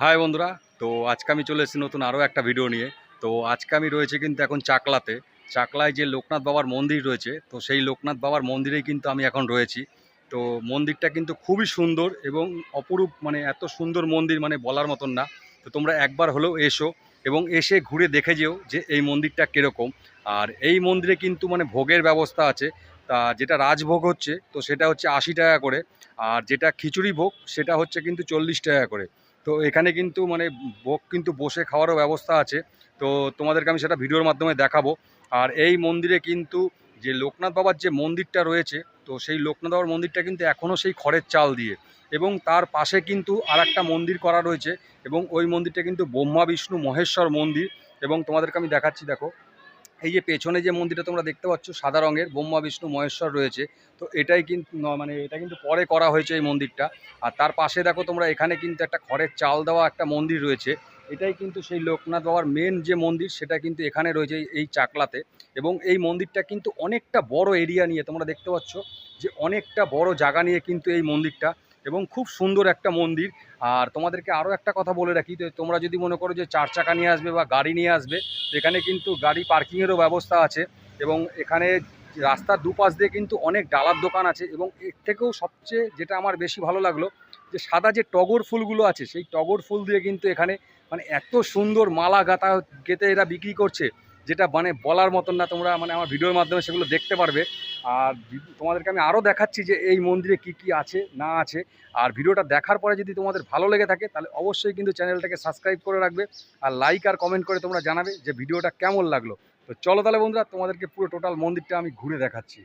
High বন্ধুরা, তো আজকে আমি চলে এসেছি নতুন আরও একটা ভিডিও নিয়ে। তো আজকে আমি রয়েছে কিন্তু এখন চাকলাতে। চাকলায় যে লোকনাথ বাবার মন্দির রয়েছে, তো সেই লোকনাথ বাবার মন্দিরেই কিন্তু আমি এখন রয়েছি। তো মন্দিরটা কিন্তু খুবই সুন্দর এবং অপরূপ মানে এত সুন্দর মন্দির মানে বলার মতন না। তো তোমরা একবার হলেও এসো এবং এসে ঘুরে দেখে যেও যে এই মন্দিরটা কীরকম। আর এই মন্দিরে কিন্তু মানে ভোগের ব্যবস্থা আছে। তা যেটা রাজভোগ হচ্ছে, তো সেটা হচ্ছে আশি টাকা করে। আর যেটা খিচুড়ি ভোগ, সেটা হচ্ছে কিন্তু চল্লিশ টাকা করে। তো এখানে কিন্তু মানে ভোগ কিন্তু বসে খাওয়ারও ব্যবস্থা আছে। তো তোমাদেরকে আমি সেটা ভিডিওর মাধ্যমে দেখাবো। আর এই মন্দিরে কিন্তু যে লোকনাথ বাবার যে মন্দিরটা রয়েছে, তো সেই লোকনাথ বাবার মন্দিরটা কিন্তু এখনও সেই খড়ের চাল দিয়ে। এবং তার পাশে কিন্তু আর একটা মন্দির করা রয়েছে এবং ওই মন্দিরটা কিন্তু ব্রহ্মা, বিষ্ণু, মহেশ্বর মন্দির। এবং তোমাদেরকে আমি দেখাচ্ছি, দেখো। এই যে পেছনে যে মন্দিরটা তোমরা দেখতে পাচ্ছ, সাদা রঙের, ব্রহ্মা, বিষ্ণু, মহেশ্বর রয়েছে, তো এটাই কিন্তু মানে এটা কিন্তু পরে করা হয়েছে এই মন্দিরটা। আর তার পাশে দেখো তোমরা, এখানে কিন্তু একটা খড়ের চাল দেওয়া একটা মন্দির রয়েছে। এটাই কিন্তু সেই লোকনাথ বাবার মেন যে মন্দির, সেটা কিন্তু এখানে রয়েছে এই- চাকলাতে। এবং এই মন্দিরটা কিন্তু অনেকটা বড় এরিয়া নিয়ে তোমরা দেখতে পাচ্ছ যে অনেকটা বড় জায়গা নিয়ে কিন্তু এই মন্দিরটা এবং খুব সুন্দর একটা মন্দির। আর তোমাদেরকে আরও একটা কথা বলে রাখি তোমরা যদি মনে করো যে চার চাকা নিয়ে আসবে বা গাড়ি নিয়ে আসবে, এখানে কিন্তু গাড়ি পার্কিংয়েরও ব্যবস্থা আছে এবং এখানে রাস্তার দুপাশ দিয়ে কিন্তু অনেক ডালার দোকান আছে এবং এর থেকেও সবচেয়ে যেটা আমার বেশি ভালো লাগল, যে সাদা যে টগর ফুলগুলো আছে, সেই টগর ফুল দিয়ে কিন্তু এখানে মানে এত সুন্দর মালা গাঁথা গেতে এরা বিক্রি করছে। যেটা মানে বলার মতন না, তোমরা মানে আমার ভিডিওর মাধ্যমে সেগুলো দেখতে পারবে। আর তোমাদেরকে আমি আরও দেখাচ্ছি যে এই মন্দিরে কি কি আছে, না আছে। আর ভিডিওটা দেখার পরে যদি তোমাদের ভালো লেগে থাকে, তাহলে অবশ্যই কিন্তু চ্যানেলটাকে সাবস্ক্রাইব করে রাখবে। আর লাইক আর কমেন্ট করে তোমরা জানাবে যে ভিডিওটা কেমন লাগল। তো চলো তাহলে বন্ধুরা, তোমাদেরকে পুরো টোটাল মন্দিরটা আমি ঘুরে দেখাচ্ছি।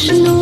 conventional.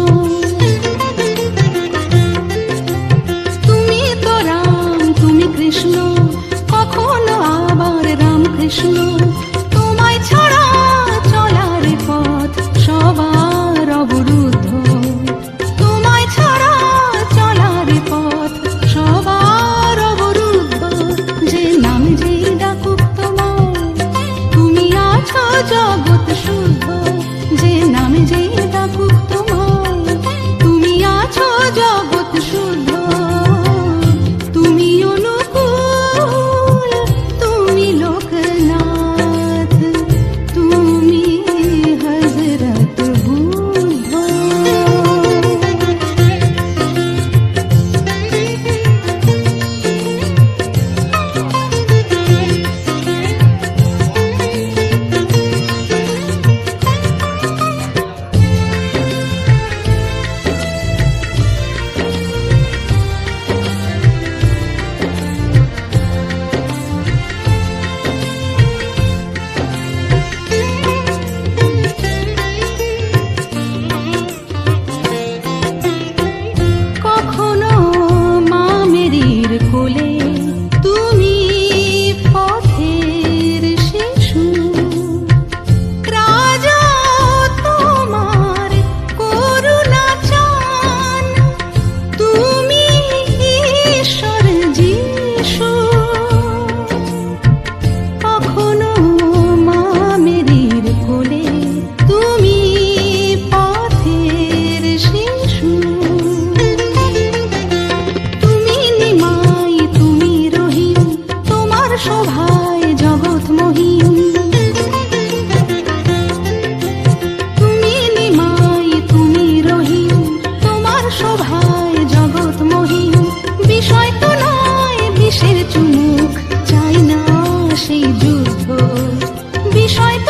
choice.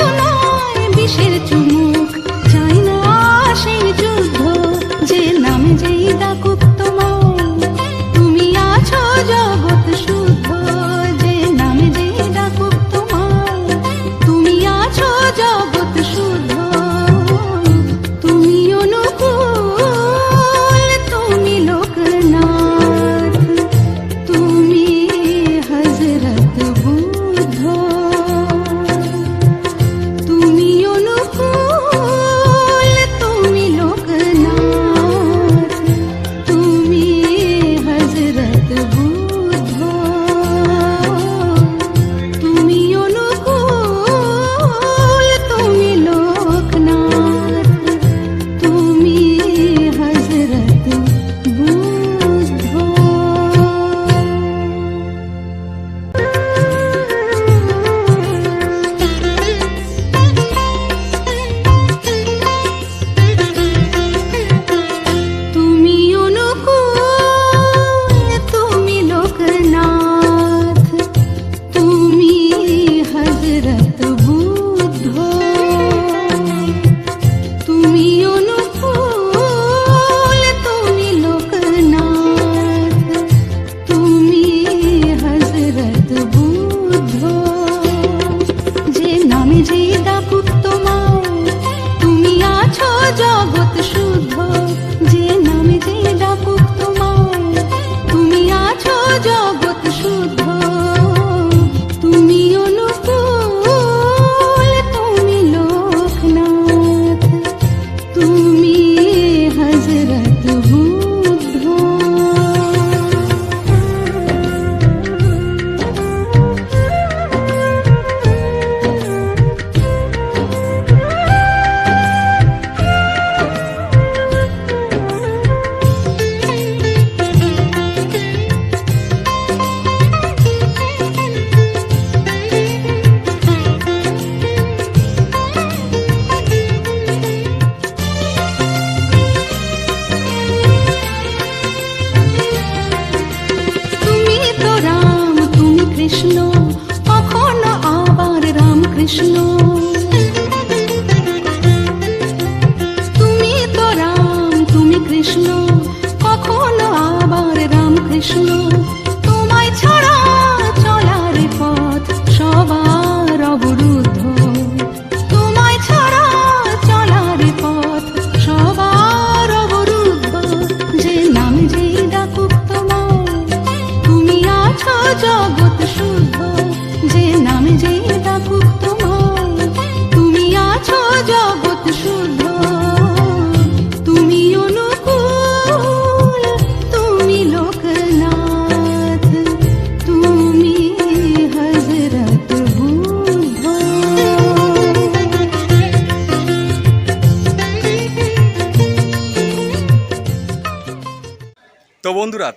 是路。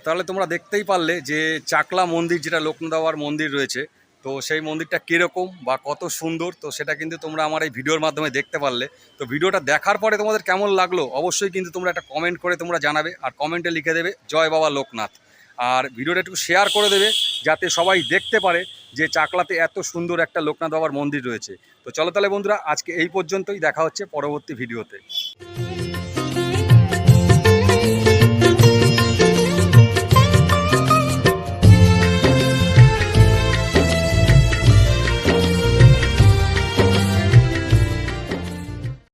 তাহলে তোমরা দেখতেই পারলে যে চাকলা মন্দির যেটা বাবার মন্দির রয়েছে, তো সেই মন্দিরটা কীরকম বা কত সুন্দর, তো সেটা কিন্তু তোমরা আমার এই ভিডিওর মাধ্যমে দেখতে পারলে। তো ভিডিওটা দেখার পরে তোমাদের কেমন লাগল অবশ্যই কিন্তু তোমরা একটা কমেন্ট করে তোমরা জানাবে আর কমেন্টে লিখে দেবে, জয় বাবা লোকনাথ। আর ভিডিওটা একটু শেয়ার করে দেবে, যাতে সবাই দেখতে পারে যে চাকলাতে এত সুন্দর একটা লোকনাথ বাবার মন্দির রয়েছে। তো চলো তাহলে বন্ধুরা, আজকে এই পর্যন্তই, দেখা হচ্ছে পরবর্তী ভিডিওতে।